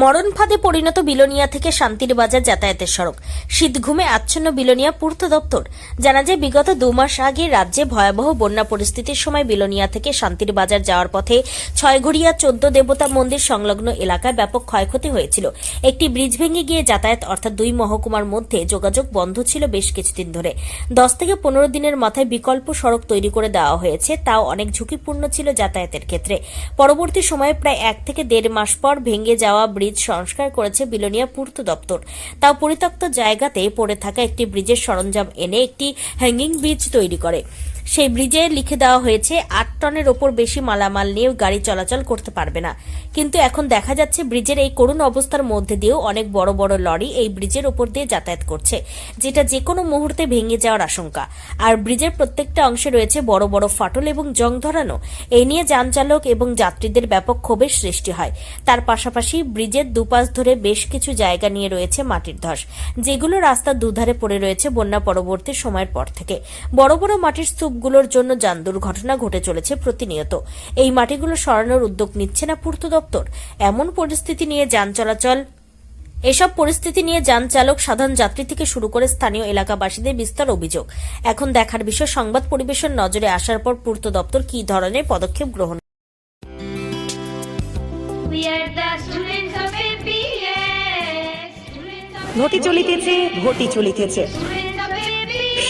মরণ ফাঁদে পরিণত বিলোনিয়া থেকে শান্তির বাজার যাতায়াতের সড়ক। শীত ঘুমে আচ্ছন্ন বিলোনিয়া পূর্ত দপ্তর। জানা যায়, বিগত দু মাস আগে রাজ্যে ভয়াবহ বন্যা পরিস্থিতির সময় বিলোনিয়া থেকে শান্তির বাজার যাওয়ার পথে ছয়ঘড়িয়া চোদ্দ দেবতা মন্দির সংলগ্ন এলাকায় ব্যাপক ক্ষয়ক্ষতি হয়েছিল। একটি ব্রিজ ভেঙে গিয়ে যাতায়াত অর্থাৎ দুই মহকুমার মধ্যে যোগাযোগ বন্ধ ছিল বেশ কিছুদিন ধরে। দশ থেকে পনেরো দিনের মাথায় বিকল্প সড়ক তৈরি করে দেওয়া হয়েছে, তাও অনেক ঝুঁকিপূর্ণ ছিল যাতায়াতের ক্ষেত্রে। পরবর্তী সময়ে প্রায় এক থেকে দেড় মাস পর ভেঙে যাওয়া ব্রিজ সংস্কার করেছে বিলোনিয়া পূর্ত দপ্তর। তাও পরিত্যক্ত জায়গাতে পড়ে থাকা একটি ব্রিজের সরঞ্জাম এনে একটি হ্যাঙ্গিং ব্রিজ তৈরি করে। সেই ব্রিজে লিখে দেওয়া হয়েছে, আট টনের ওপর বেশি মালামাল নিয়ে গাড়ি চলাচল করতে পারবে না। কিন্তু এখন দেখা যাচ্ছে ব্রিজের এই করুণ অবস্থার মধ্যে দিয়েও অনেক বড় বড় লরি এই ব্রিজের ওপর দিয়ে যাতায়াত করছে, যেটা যে কোনো মুহূর্তে ভেঙে যাওয়ার আশঙ্কা। আর ব্রিজের প্রত্যেকটা অংশে রয়েছে বড় বড় ফাটল এবং জং ধরানো। এই নিয়ে যান চালক এবং যাত্রীদের ব্যাপক ক্ষোভের সৃষ্টি হয়। তার পাশাপাশি ব্রিজের দুপাশ ধরে বেশ কিছু জায়গা নিয়ে রয়েছে মাটির ধস, যেগুলো রাস্তার দুধারে পড়ে রয়েছে বন্যা পরবর্তী সময়ের পর থেকে। বড় বড় মাটির স্তূপগুলোর জন্য যান দুর্ঘটনা ঘটে চলেছে প্রতিনিয়ত। এই মাটিগুলো সরানোর উদ্যোগ নিচ্ছে না পূর্ত দপ্তর। এমন পরিস্থিতি নিয়ে যান চলাচল এসব পরিস্থিতি নিয়ে যান চালক সাধারণ যাত্রী থেকে শুরু করে স্থানীয় এলাকাবাসীদের বিস্তর অভিযোগ। এখন দেখার বিষয় সংবাদ পরিবেশন নজরে আসার পর পূর্ত দপ্তর কী ধরনের পদক্ষেপ গ্রহণ ঘটি চলিতেছে ঘটি চলিতেছে.